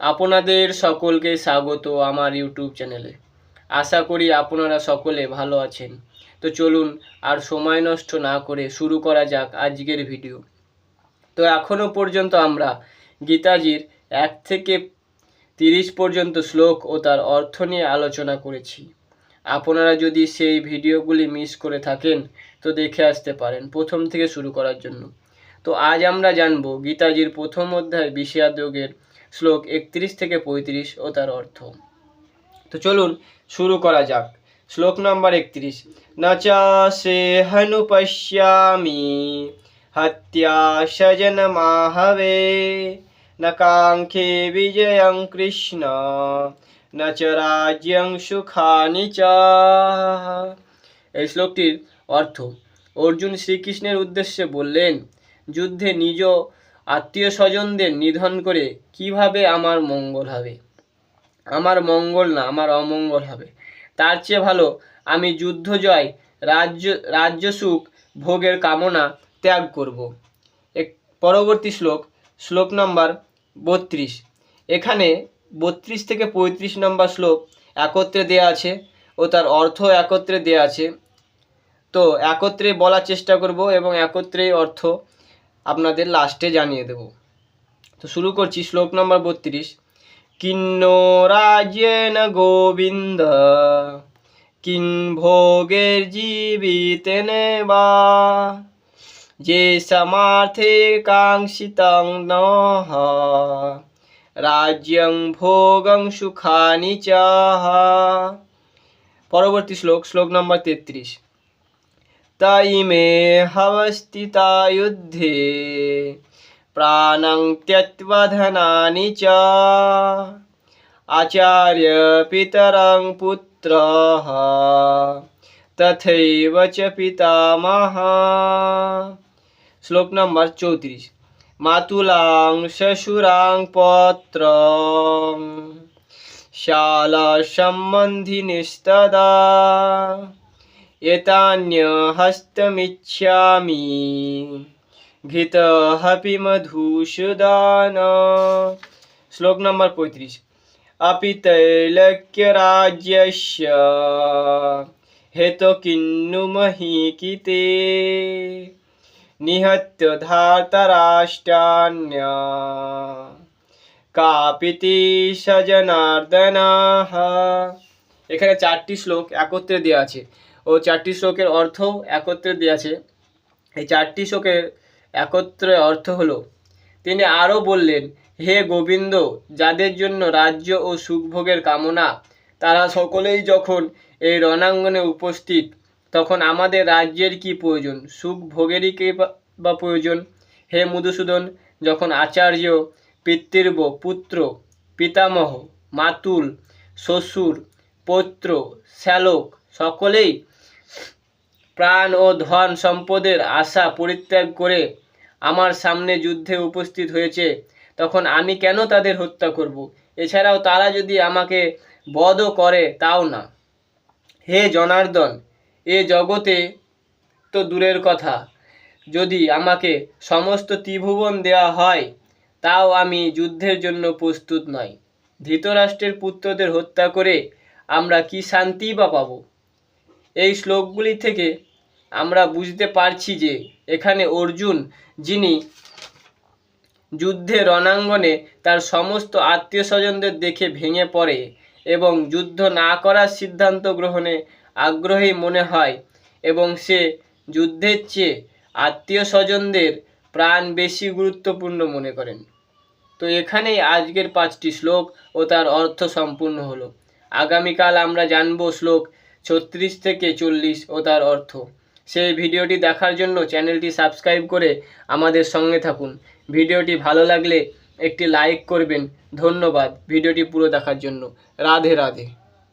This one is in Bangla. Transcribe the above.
আপনাদের সকলকে স্বাগত আমার ইউটিউব চ্যানেলে। আশা করি আপনারা সকলে ভালো আছেন। তো চলুন আর সময় নষ্ট না করে শুরু করা যাক আজকের ভিডিও। তো এখনও পর্যন্ত আমরা গীতাজির এক থেকে তিরিশ পর্যন্ত শ্লোক ও তার অর্থ নিয়ে আলোচনা করেছি। আপনারা যদি সেই ভিডিওগুলি মিস করে থাকেন, তো দেখে আসতে পারেন প্রথম থেকে শুরু করার জন্য। তো আজ আমরা জানব গীতাজির প্রথম অধ্যায় বিষয়াযোগের শ্লোক একত্রিশ থেকে পঁয়ত্রিশ ও তার অর্থ। তো চলুন, শুরু করা যাক। শ্লোক নম্বর একত্রিশ। নচাসে হনু পশ্যামি, হত্যা সজন মাহবে, ন কাঙ্ক্ষে বিজয়ং কৃষ্ণ, ন চ রাজ্যং সুখানি এই শ্লোকটির অর্থ, অর্জুন শ্রীকৃষ্ণের উদ্দেশ্যে বললেন, যুদ্ধে নিজ আত্মীয় স্বজনদের নিধন করে কীভাবে আমার মঙ্গল হবে? আমার মঙ্গল না, আমার অমঙ্গল হবে। তার চেয়ে ভালো, আমি যুদ্ধ জয় রাজ্য রাজ্য সুখ ভোগের কামনা ত্যাগ করব। এক, পরবর্তী শ্লোক শ্লোক নম্বর বত্রিশ। এখানে বত্রিশ থেকে পঁয়ত্রিশ নম্বর শ্লোক একত্রে দেয়া আছে ও তার অর্থ একত্রে দেয়া আছে। তো একত্রে বলার চেষ্টা করব এবং একত্রে অর্থ আপনাদের লাস্টে জানিয়ে দেব। তো শুরু করছি শ্লোক নম্বর বত্রিশ। কিন্নো রাজ্যেন গোবিন্দ, কিং ভোগের জীবিতেনে বা যে সমার্থে কাঙ্ক্ষিতং নহ, রাজ্যং ভোগং সুখানি চাহা। পরবর্তী শ্লোক শ্লোক নম্বর তেত্রিশ। তাই মে হবস্থিতা যুদ্ধে প্রাণং ত্যক্ত্বা ধনানি চ আচার্য পিতরং পুত্র তথৈব চ পিতামহ শ্লোক নম্বর চৌত্রিশ মাতুলাং শ্বশুরাং পত্র শালা সম্বন্ধিনিস্তদা এতান্য হস্তমিচ্ছামি ঘৃতহপি মধুসূদন শ্লোক নম্বর পঁয়ত্রিশ अपि तैलक्यराज्यस्य हेतो किन्नु महीकिते निहत्य धातराष्ट्राण्य কাপিতি সজনার্দনাহ এখানে চারটি শ্লোক একত্রে দেওয়া আছে ও চারটি শ্লোকের অর্থও একত্রে দেওয়া আছে এই চারটি শ্লোকের একত্রে অর্থ হলো, তিনি আরও বললেন, হে গোবিন্দ, যাদের জন্য রাজ্য ও সুখভোগের কামনা, তারা সকলেই যখন এই রণাঙ্গনে উপস্থিত, তখন আমাদের রাজ্যের কি প্রয়োজন? সুখ ভোগেরই কে বা- প্রয়োজন? হে মধুসূদন, যখন আচার্য, পিতৃব্য, পুত্র, পিতামহ, মাতুল, শ্বশুর, পৌত্র, শ্যালক, সকলেই প্রাণ ও ধন সম্পদের আশা পরিত্যাগ করে আমার সামনে যুদ্ধে উপস্থিত হয়েছে, তখন আমি কেন তাদের হত্যা করব? এছাড়াও তারা যদি আমাকে বধও করে, তাও না। হে জনার্দন, এ জগতে তো দূরের কথা। যদি আমাকে সমস্ত ত্রিভুবন দেওয়া হয়, তাও আমি যুদ্ধের জন্য প্রস্তুত নই। ধৃতরাষ্ট্রের পুত্রদের হত্যা করে আমরা কি শান্তি বা পাবো? এই শ্লোকগুলি থেকে আমরা বুঝতে পারছি যে এখানে অর্জুন, যিনি যুদ্ধে রণাঙ্গনে তার সমস্ত আত্মীয় স্বজনদের দেখে ভেঙে পড়ে এবং যুদ্ধ না করার সিদ্ধান্ত গ্রহণে আগ্রহী মনে হয় এবং সে যুদ্ধের চেয়ে আত্মীয় স্বজনদের প্রাণ বেশি গুরুত্বপূর্ণ মনে করেন। তো এখানেই আজকের পাঁচটি শ্লোক ও তার অর্থ সম্পূর্ণ হলো। আগামীকাল আমরা জানব শ্লোক ছত্রিশ থেকে চল্লিশ ও তার অর্থ। সেই ভিডিওটি দেখার জন্য চ্যানেলটি সাবস্ক্রাইব করে আমাদের সঙ্গে থাকুন। ভিডিওটি ভালো লাগলে একটি লাইক করবেন। ধন্যবাদ। ভিডিওটি পুরো দেখার জন্য। রাধে রাধে।